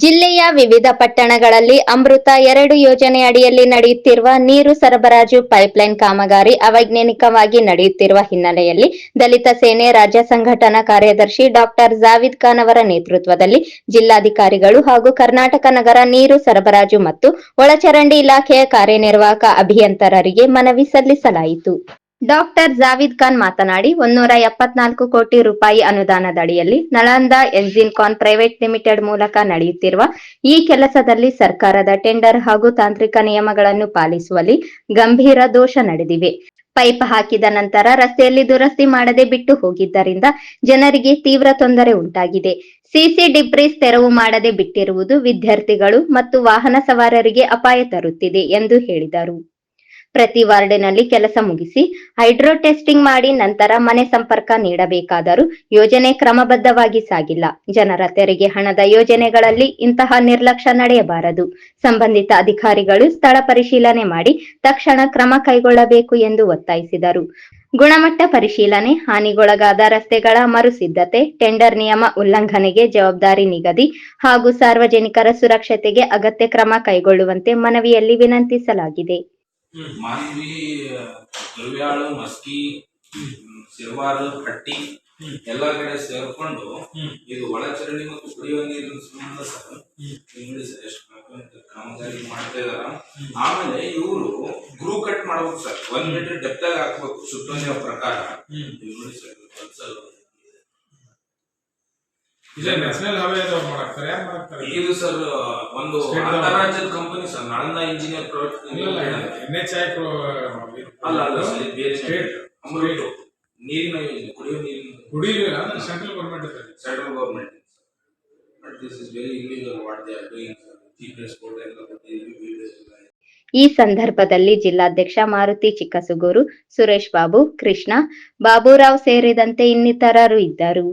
ಜಿಲ್ಲೆಯ ವಿವಿಧ ಪಟ್ಟಣಗಳಲ್ಲಿ ಅಮೃತ ಎರಡು ಯೋಜನೆ ಅಡಿಯಲ್ಲಿ ನಡೆಯುತ್ತಿರುವ ನೀರು ಸರಬರಾಜು ಪೈಪ್ಲೈನ್ ಕಾಮಗಾರಿ ಅವೈಜ್ಞಾನಿಕವಾಗಿ ನಡೆಯುತ್ತಿರುವ ಹಿನ್ನೆಲೆಯಲ್ಲಿ ದಲಿತ ಸೇನೆ ರಾಜ್ಯ ಸಂಘಟನಾ ಕಾರ್ಯದರ್ಶಿ ಡಾಕ್ಟರ್ ಜಾವಿದ್ ಖಾನ್ ಅವರ ನೇತೃತ್ವದಲ್ಲಿ ಜಿಲ್ಲಾಧಿಕಾರಿಗಳು ಹಾಗೂ ಕರ್ನಾಟಕ ನಗರ ನೀರು ಸರಬರಾಜು ಮತ್ತು ಒಳಚರಂಡಿ ಇಲಾಖೆಯ ಕಾರ್ಯನಿರ್ವಾಹಕ ಅಭಿಯಂತರರಿಗೆ ಮನವಿ ಸಲ್ಲಿಸಲಾಯಿತು. ಡಾಕ್ಟರ್ ಜಾವಿದ್ ಖಾನ್ ಮಾತನಾಡಿ ಒಂದೂರ ಎಪ್ಪತ್ನಾಲ್ಕು ಕೋಟಿ ರೂಪಾಯಿ ಅನುದಾನದಡಿಯಲ್ಲಿ ನಳಂದ ಕಾನ್ ಪ್ರೈವೇಟ್ ಲಿಮಿಟೆಡ್ ಮೂಲಕ ನಡೆಯುತ್ತಿರುವ ಈ ಕೆಲಸದಲ್ಲಿ ಸರ್ಕಾರದ ಟೆಂಡರ್ ಹಾಗೂ ತಾಂತ್ರಿಕ ನಿಯಮಗಳನ್ನು ಪಾಲಿಸುವಲ್ಲಿ ಗಂಭೀರ ದೋಷ ನಡೆದಿವೆ. ಪೈಪ್ ಹಾಕಿದ ನಂತರ ರಸ್ತೆಯಲ್ಲಿ ದುರಸ್ತಿ ಮಾಡದೆ ಬಿಟ್ಟು ಹೋಗಿದ್ದರಿಂದ ಜನರಿಗೆ ತೀವ್ರ ತೊಂದರೆ ಉಂಟಾಗಿದೆ. ಸಿಸಿ ಡಿಬ್ರೀಸ್ ತೆರವು ಮಾಡದೆ ಬಿಟ್ಟಿರುವುದು ವಿದ್ಯಾರ್ಥಿಗಳು ಮತ್ತು ವಾಹನ ಸವಾರರಿಗೆ ಅಪಾಯ ತರುತ್ತಿದೆ ಎಂದು ಹೇಳಿದರು. ಪ್ರತಿ ವಾರ್ಡಿನಲ್ಲಿ ಕೆಲಸ ಮುಗಿಸಿ ಹೈಡ್ರೋ ಟೆಸ್ಟಿಂಗ್ ಮಾಡಿ ನಂತರ ಮನೆ ಸಂಪರ್ಕ ನೀಡಬೇಕಾದರೂ ಯೋಜನೆ ಕ್ರಮಬದ್ಧವಾಗಿ ಸಾಗಿಲ್ಲ. ಜನರ ತೆರಿಗೆ ಹಣದ ಯೋಜನೆಗಳಲ್ಲಿ ಇಂತಹ ನಿರ್ಲಕ್ಷ್ಯ ನಡೆಯಬಾರದು. ಸಂಬಂಧಿತ ಅಧಿಕಾರಿಗಳು ಸ್ಥಳ ಪರಿಶೀಲನೆ ಮಾಡಿ ತಕ್ಷಣ ಕ್ರಮ ಕೈಗೊಳ್ಳಬೇಕು ಎಂದು ಒತ್ತಾಯಿಸಿದರು. ಗುಣಮಟ್ಟ ಪರಿಶೀಲನೆ, ಹಾನಿಗೊಳಗಾದ ರಸ್ತೆಗಳ ಮರುಸಿದ್ಧತೆ, ಟೆಂಡರ್ ನಿಯಮ ಉಲ್ಲಂಘನೆಗೆ ಜವಾಬ್ದಾರಿ ನಿಗದಿ ಹಾಗೂ ಸಾರ್ವಜನಿಕರ ಸುರಕ್ಷತೆಗೆ ಅಗತ್ಯ ಕ್ರಮ ಕೈಗೊಳ್ಳುವಂತೆ ಮನವಿಯಲ್ಲಿ ವಿನಂತಿಸಲಾಗಿದೆ. ಮಾನ್ವಿ ಗಲ್ವ್ಯಾಳು ಮಸ್ಕಿ ಸಿರ್ವಾರ ಹಟ್ಟಿ ಎಲ್ಲಾ ಕಡೆ ಸೇರ್ಕೊಂಡು ಇದು ಒಳಚರಂಡಿ ಮತ್ತು ಕುಡಿಯುವ ನೀರಿನ ಸಂಬಂಧ ಸರ್. ಈಗ ನೋಡಿ ಸರ್ ಎಷ್ಟು ಕಾಮಗಾರಿ ಮಾಡ್ತಾ ಇದಾರ. ಆಮೇಲೆ ಇವರು ಗ್ರೂ ಕಟ್ ಮಾಡ್ಬೇಕು ಸರ್. ಒಂದ್ ಮೀಟರ್ ಡೆಪ್ತಾಗ ಆಗಿ ಹಾಕ್ಬೇಕು ಸುತ್ತೋಲೆಯ ಪ್ರಕಾರ. ನೋಡಿ ಸರ್ ಇದೆ ನ್ಯಾಷನಲ್ ಹೈವೇ ಅದು ಮಾಡಾಕ್ತಾರೆ ಯಾರು ಮಾಡಾಕ್ತಾರೆ? ಇದು ಸರ್ ಒಂದು State ಅಂತಾರಾಜ್ಯದ ಕಂಪನಿ ಸರ್ ನಾಳಂದ ಇಂಜಿನಿಯರ್ ಇಲ್ಲ ಪ್ರೈವೇಟ್ ಎನ್ ಎಚ್ ಐ ಅಲ್ಲ ಅಲ್ಲ ಸರ್ ಬೇರೆ ಸ್ಟೇಟ್ ಅಮೃತ. ನೀರಿನ ಯೋಜನೆ ಕುಡಿಯುವ ನೀರಿನ ಕುಡಿಲಿಲ್ಲ ಅಂದ್ರೆ ಸೆಂಟ್ರಲ್ ಗೌರ್ಮೆಂಟ್ ಇರ್ತದೆ central government but this is very illegal what they are doing chief ಎಸ್ಪೋರ್ಟ್ ಎಲ್ಲ ಕೊಟ್ಟಿದ್ದೀವಿ ವಿಡಿಯೋಸ್ ಎಲ್ಲ ಈ ಸಂದರ್ಭದಲ್ಲಿ ಜಿಲ್ಲಾಧ್ಯಕ್ಷ ಮಾರುತಿ ಚಿಕ್ಕಸುಗೂರು ಸುರೇಶ್ ಬಾಬು ಕೃಷ್ಣ ಬಾಬುರಾವ್ ಸೇರಿದಂತೆ ಇನ್ನಿತರರು ಇದ್ದರು.